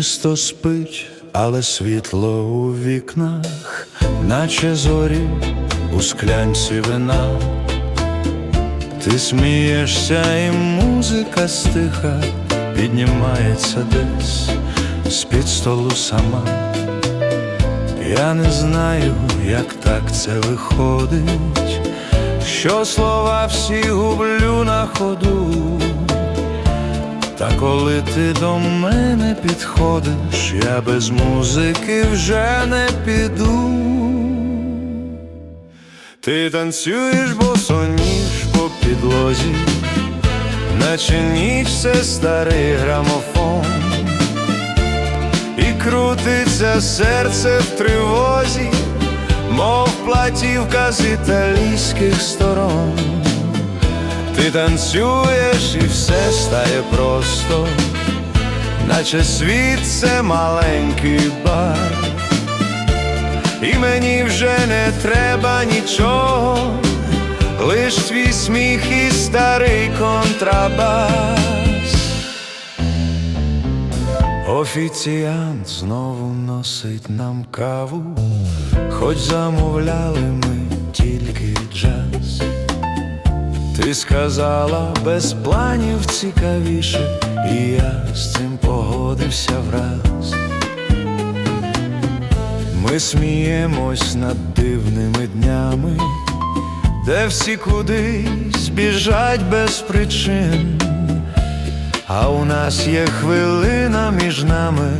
Місто спить, але світло у вікнах, наче зорі у склянці вина. Ти смієшся, і музика стиха піднімається десь з-під столу сама. Я не знаю, як так це виходить, що слова всі гублю на ходу. Та коли ти до мене підходиш, я без музики вже не піду. Ти танцюєш босоніж по підлозі, наче ніч це старий грамофон, і крутиться серце в тривозі, мов платівка з італійських сторон. Ти танцюєш і все стає просто, наче світ це маленький бар. І мені вже не треба нічого, лиш твій сміх і старий контрабас. Офіціант знову носить нам каву, хоч замовляли ми Ти сказала без планів цікавіше, і я з цим погодився враз. Ми сміємось над дивними днями, де всі кудись біжать без причин, а у нас є хвилина між нами,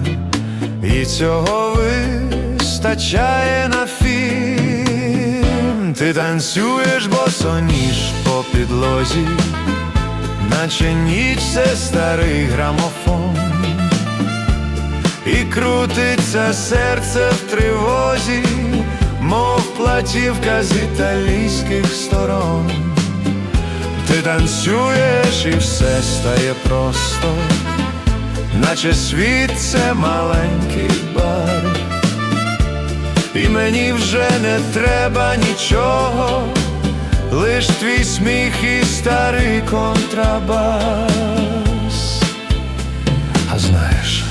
і цього вистачає на фільм. Ти танцюєш босоніж підлозі, наче ніч це старий грамофон. І крутиться серце в тривозі, мов платівка з італійських сторон. Ти танцюєш і все стає просто, наче світ це маленький бар. І мені вже не треба нічого, лиш твій сміх і старий контрабас. А знаєш,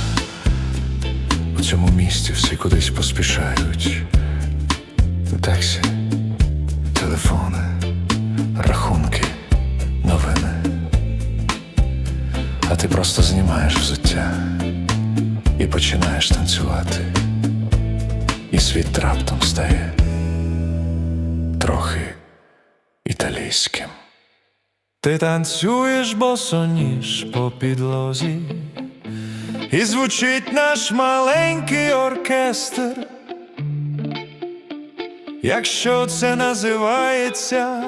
у цьому місті всі кудись поспішають. Таксі, телефони, рахунки, новини. А ти просто знімаєш взуття і починаєш танцювати. І світ раптом стає трохи італійським. Ти танцюєш босоніж по підлозі. І звучить наш маленький оркестр. Якщо це називається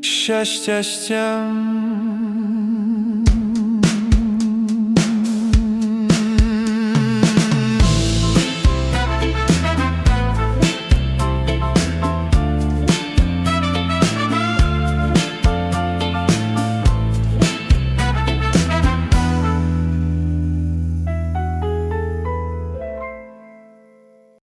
щастя.